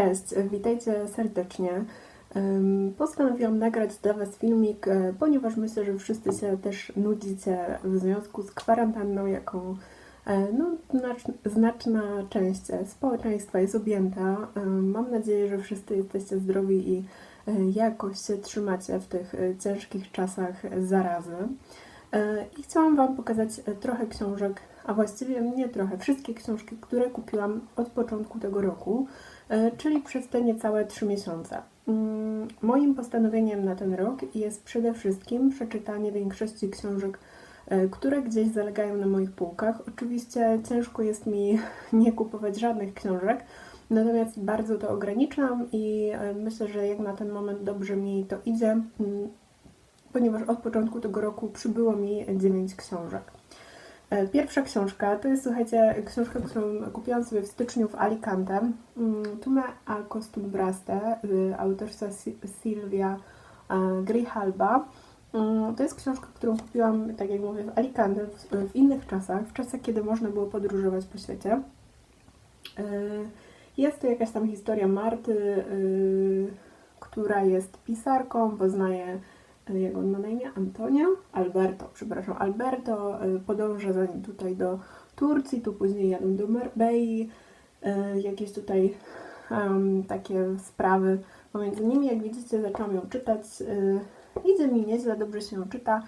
Cześć, witajcie serdecznie. Postanowiłam nagrać dla Was filmik, e, ponieważ myślę, że wszyscy się też nudzicie w związku z kwarantanną, jaką e, no, znacz- znaczna część e, społeczeństwa jest objęta. Ym, Mam nadzieję, że wszyscy jesteście zdrowi i e, jakoś się trzymacie w tych e, ciężkich czasach zarazy. E, I chciałam Wam pokazać e, trochę książek, a właściwie nie trochę, wszystkie książki, które kupiłam od początku tego roku, e, czyli przez te niecałe 3 miesiące. Mm, Moim postanowieniem na ten rok jest przede wszystkim przeczytanie większości książek, e, które gdzieś zalegają na moich półkach. Oczywiście ciężko jest mi nie kupować żadnych książek, natomiast bardzo to ograniczam i e, myślę, że jak na ten moment dobrze mi to idzie. Mm, ponieważ od początku tego roku przybyło mi 9 książek. E, Pierwsza książka to jest, słuchajcie, książka, którą kupiłam sobie w styczniu w Alicante. Mm, Tume a Costumbraste y, autorstwa Si- Silvia e, Grijalba. Mm, To jest książka, którą kupiłam, tak jak mówię, w Alicante, w, w innych czasach, w czasach, kiedy można było podróżować po świecie. E, Jest to jakaś tam historia Marty, y, która jest pisarką, poznaje jak on ma na imię? Antonio? Alberto, przepraszam, Alberto y, podąża za nim tutaj do Turcji, tu później jadą do Marbei, y, jakieś tutaj em, takie sprawy pomiędzy nimi. Jak widzicie, zaczęłam ją czytać. y, Idzie mi nieźle, dobrze się ją czyta,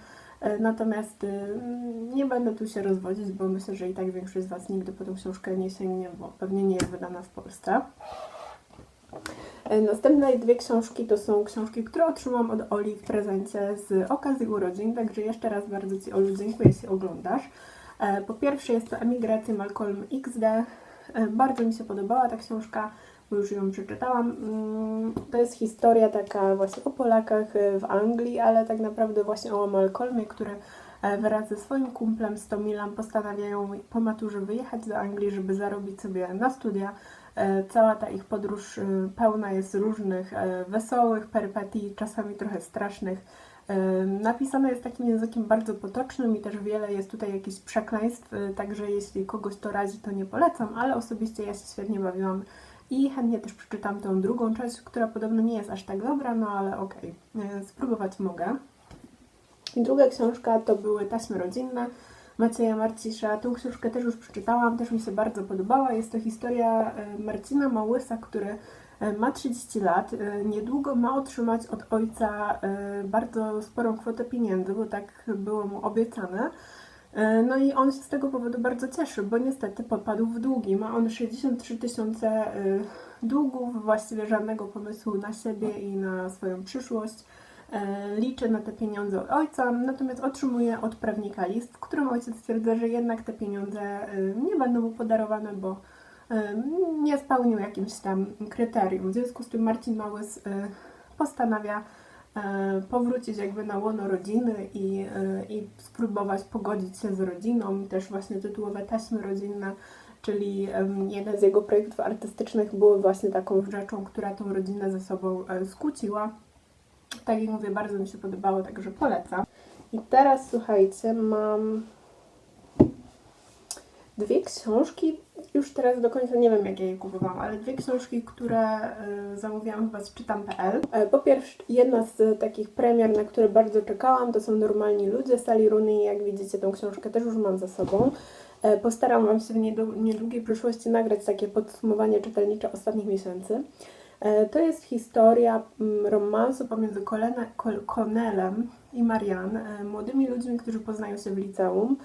natomiast y, nie będę tu się rozwodzić, bo myślę, że i tak większość z Was nigdy po tą książkę nie sięgnie, bo pewnie nie jest wydana w Polsce. E, Następne dwie książki to są książki, które otrzymałam od Oli w prezencie z okazji urodzin, także jeszcze raz bardzo Ci Olu dziękuję, jeśli oglądasz. E, Po pierwsze jest to Emigracja Malcolm XD. E, Bardzo mi się podobała ta książka, bo już ją przeczytałam. Mm, To jest historia taka właśnie o Polakach w Anglii, ale tak naprawdę właśnie o Malcolmie, który wraz ze swoim kumplem z Tomilem postanawiają po maturze wyjechać do Anglii, żeby zarobić sobie na studia. E, Cała ta ich podróż e, pełna jest różnych e, wesołych perypetii, czasami trochę strasznych. Napisane jest takim językiem bardzo potocznym i też wiele jest tutaj jakichś przekleństw, także jeśli kogoś to razi, to nie polecam, ale osobiście ja się świetnie bawiłam i chętnie też przeczytam tą drugą część, która podobno nie jest aż tak dobra, no ale okej, e, spróbować mogę. I druga książka to były Taśmy rodzinne Macieja Marcisza. Tą książkę też już przeczytałam, też mi się bardzo podobała. Jest to historia e, Marcina Małysa, który e, ma 30 lat. E, Niedługo ma otrzymać od ojca bardzo sporą kwotę pieniędzy, bo tak było mu obiecane. No i on się z tego powodu bardzo cieszy, bo niestety popadł w długi. Ma on 63 tysiące długów, właściwie żadnego pomysłu na siebie i na swoją przyszłość. E, Liczy na te pieniądze od ojca, natomiast otrzymuje od prawnika list, w którym ojciec stwierdza, że jednak te pieniądze e, nie będą mu podarowane, bo e, nie spełnił jakimś tam kryterium. W związku z tym Marcin Małys postanawia powrócić jakby na łono rodziny i, i spróbować pogodzić się z rodziną. Też właśnie tytułowe taśmy rodzinne, czyli jeden z jego projektów artystycznych były właśnie taką rzeczą, która tą rodzinę ze sobą skłóciła. Tak jak mówię, bardzo mi się podobało, także polecam. I teraz słuchajcie, mam dwie książki, już teraz do końca nie wiem jak ja je kupowałam, ale dwie książki, które y, zamówiłam chyba z czytam.pl. E, Po pierwsze, jedna z takich premier, na które bardzo czekałam, to są Normalni Ludzie Sali Runy jak widzicie tą książkę też już mam za sobą. E, Postaram Wam się w niedłu- niedługiej przyszłości nagrać takie podsumowanie czytelnicze ostatnich miesięcy. E, To jest historia mm, romansu pomiędzy Colena- Col- Connellem i Marianne, e, młodymi ludźmi, którzy poznają się w liceum.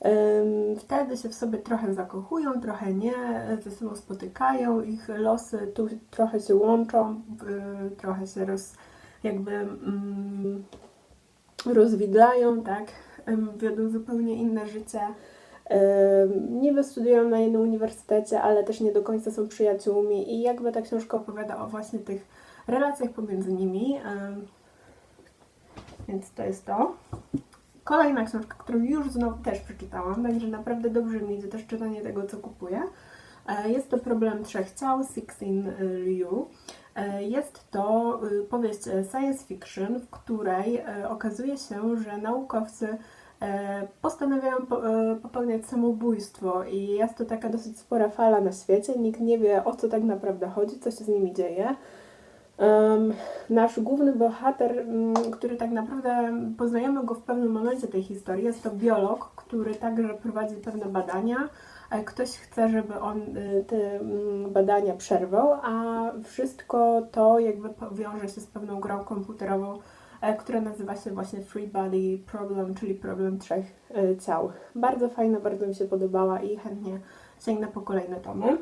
Em, Wtedy się w sobie trochę zakochują, trochę nie, e, ze sobą spotykają, ich losy tu trochę się łączą, trochę się roz, jakby mm, rozwidlają, tak, wiodą zupełnie inne życie. Niby studiują na jednym uniwersytecie, ale też nie do końca są przyjaciółmi i jakby ta książka opowiada o właśnie tych relacjach pomiędzy nimi. Więc to jest to. Kolejna książka, którą już znowu też przeczytałam, także naprawdę dobrze mi idzie też czytanie tego, co kupuję. E, Jest to Problem Trzech Ciał, Sixteen Liu. E, Jest to powieść e, science fiction, w której e, okazuje się, że naukowcy e, postanawiają po, e, popełniać samobójstwo i jest to taka dosyć spora fala na świecie. Nikt nie wie o co tak naprawdę chodzi, co się z nimi dzieje. Nasz główny bohater, mm, który tak naprawdę poznajemy go w pewnym momencie tej historii, jest to biolog, który także prowadzi pewne badania. E, Ktoś chce, żeby on y, te mm, badania przerwał, a wszystko to jakby wiąże się z pewną grą komputerową, e, która nazywa się właśnie Free Body Problem, czyli problem trzech e, ciał. Bardzo fajna, bardzo mi się podobała i chętnie sięgnę po kolejne tomy.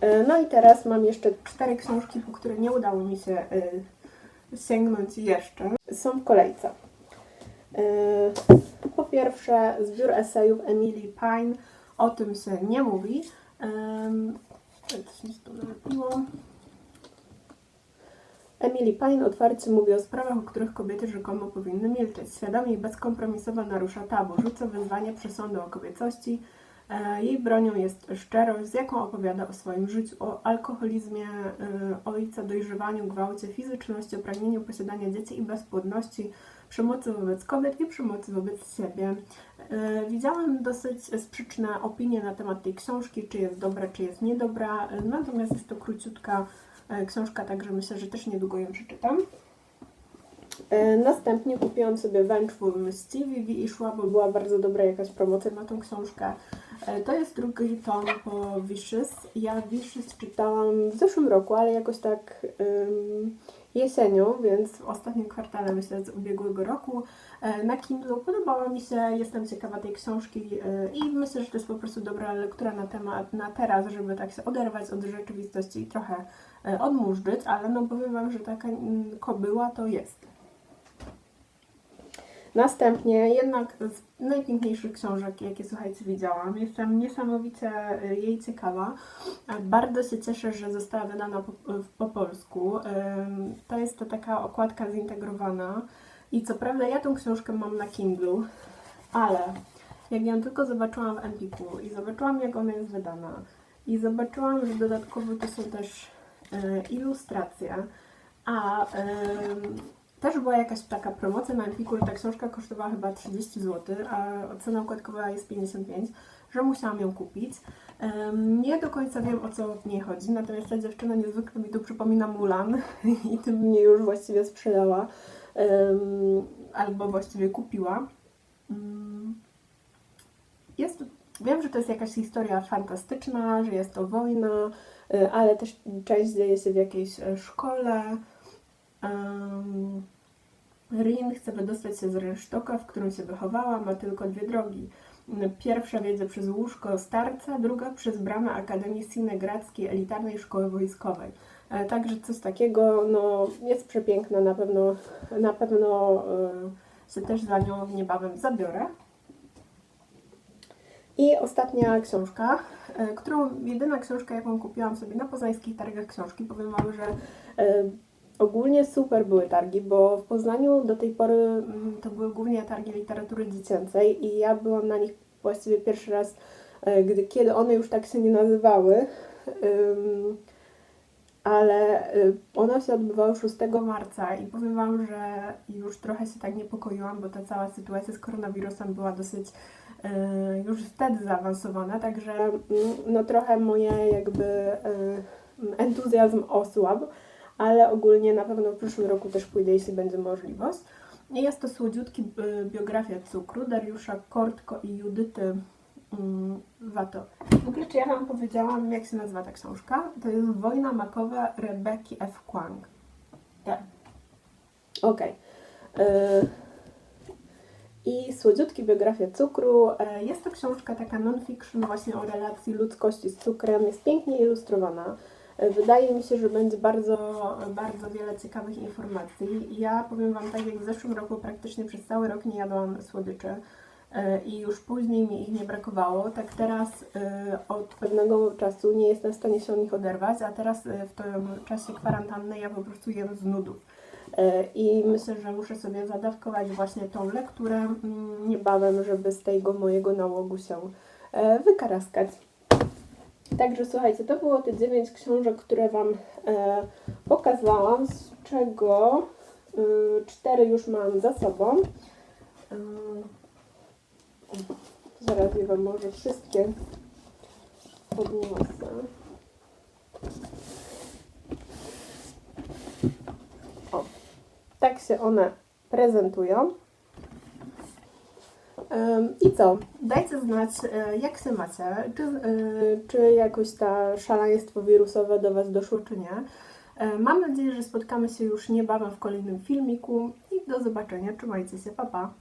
E, No i teraz mam jeszcze cztery książki, po które nie udało mi się sięgnąć jeszcze. Są w kolejce. Po pierwsze zbiór esejów Emily Pine, o tym się nie mówi. Coś mi się tu. Emily Pine otwarcie mówi o sprawach, o których kobiety rzekomo powinny milczeć. Świadomie i bezkompromisowo narusza tabu, rzuca wyzwanie przesądu o kobiecości. E, Jej bronią jest szczerość, z jaką opowiada o swoim życiu, o alkoholizmie e, ojca, dojrzewaniu, gwałcie, fizyczności, pragnieniu posiadania dzieci i bezpłodności, przemocy wobec kobiet i przemocy wobec siebie. E, Widziałam dosyć sprzeczne opinie na temat tej książki, czy jest dobra, czy jest niedobra, natomiast jest to króciutka książka, także myślę, że też niedługo ją przeczytam. E, Następnie kupiłam sobie Vengeful Mischief i szła, bo była bardzo dobra jakaś promocja na tą książkę. E, To jest drugi tom po Vicious. Ja Vicious czytałam w zeszłym roku, ale jakoś tak ym, jesienią, więc w ostatnim kwartale myślę z ubiegłego roku. E, Na Kindle podobała mi się, jestem ciekawa tej książki e, i myślę, że to jest po prostu dobra lektura na temat, na teraz, żeby tak się oderwać od rzeczywistości i trochę e, odmurzyć, ale no powiem Wam, że taka mm, kobyła to jest. Następnie jednak z najpiękniejszych książek, jakie słuchajcie widziałam. Jestem niesamowicie y, jej ciekawa. E, Bardzo się cieszę, że została wydana po, po polsku. To jest to taka okładka zintegrowana. I co prawda ja tą książkę mam na Kindle, ale jak ją tylko zobaczyłam w Empiku i zobaczyłam jak ona jest wydana i zobaczyłam, że dodatkowo to są też e, ilustracje, a też była jakaś taka promocja na Empiku, że ta książka kosztowała chyba 30 zł, a cena okładkowa jest 55, że musiałam ją kupić. Nie do końca wiem o co w niej chodzi, natomiast ta dziewczyna niezwykle mi tu przypomina Mulan i tym mnie już właściwie sprzedała, albo właściwie kupiła. Mm. Jest, wiem, że to jest jakaś historia fantastyczna, że jest to wojna, y, ale też część dzieje się w jakiejś e, szkole. Um, Rin chce wydostać się z rynsztoka, w którym się wychowała, ma tylko dwie drogi. Pierwsza wiedzie przez łóżko starca, druga przez bramę Akademii Sinegradzkiej Elitarnej Szkoły Wojskowej. E, Także coś takiego, no, jest przepiękna, na pewno, na pewno y, się też za nią niebawem zabiorę. I ostatnia książka, e, którą jedyna książka, jaką kupiłam sobie na poznańskich targach książki. Powiem Wam, że e, ogólnie super były targi, bo w Poznaniu do tej pory mm, to były głównie targi literatury dziecięcej i ja byłam na nich właściwie pierwszy raz, e, gdy, kiedy one już tak się nie nazywały. Ale one się odbywały 6 marca i powiem Wam, że już trochę się tak niepokoiłam, bo ta cała sytuacja z koronawirusem była dosyć już wtedy zaawansowana, także mm, no trochę moje jakby y, entuzjazm osłabł, ale ogólnie na pewno w przyszłym roku też pójdę, jeśli będzie możliwość. I Jest to słodziutki y, biografia cukru Dariusza Kortko i Judyty mm, Wato. W ogóle, czy ja Wam powiedziałam, jak się nazywa ta książka? To jest Wojna makowa Rebeki F. Kwang. Tak. Okej. Y, I słodziutki biografia cukru. E, Jest to książka taka non-fiction właśnie o relacji ludzkości z cukrem. Jest pięknie ilustrowana. E, Wydaje mi się, że będzie bardzo, bardzo wiele ciekawych informacji. Ja powiem Wam tak, jak w zeszłym roku praktycznie przez cały rok nie jadłam słodyczy e, i już później mi ich nie brakowało. Tak teraz od pewnego czasu nie jestem w stanie się od nich oderwać, a teraz w tym czasie kwarantanny ja po prostu jem z nudów. E, I myślę, że muszę sobie zadawkować właśnie tą lekturę mm, niebawem, żeby z tego mojego nałogu się e, wykaraskać. Także słuchajcie, to było te 9 książek, które Wam e, pokazałam, z czego 4 już mam za sobą. Zaraz je Wam może wszystkie podniosę. Tak się one prezentują. I co? Dajcie znać, e, jak się macie. Czy, e, czy jakoś ta szaleństwo wirusowe do Was doszło, czy nie. E, Mam nadzieję, że spotkamy się już niebawem w kolejnym filmiku i do zobaczenia. Trzymajcie się, pa pa!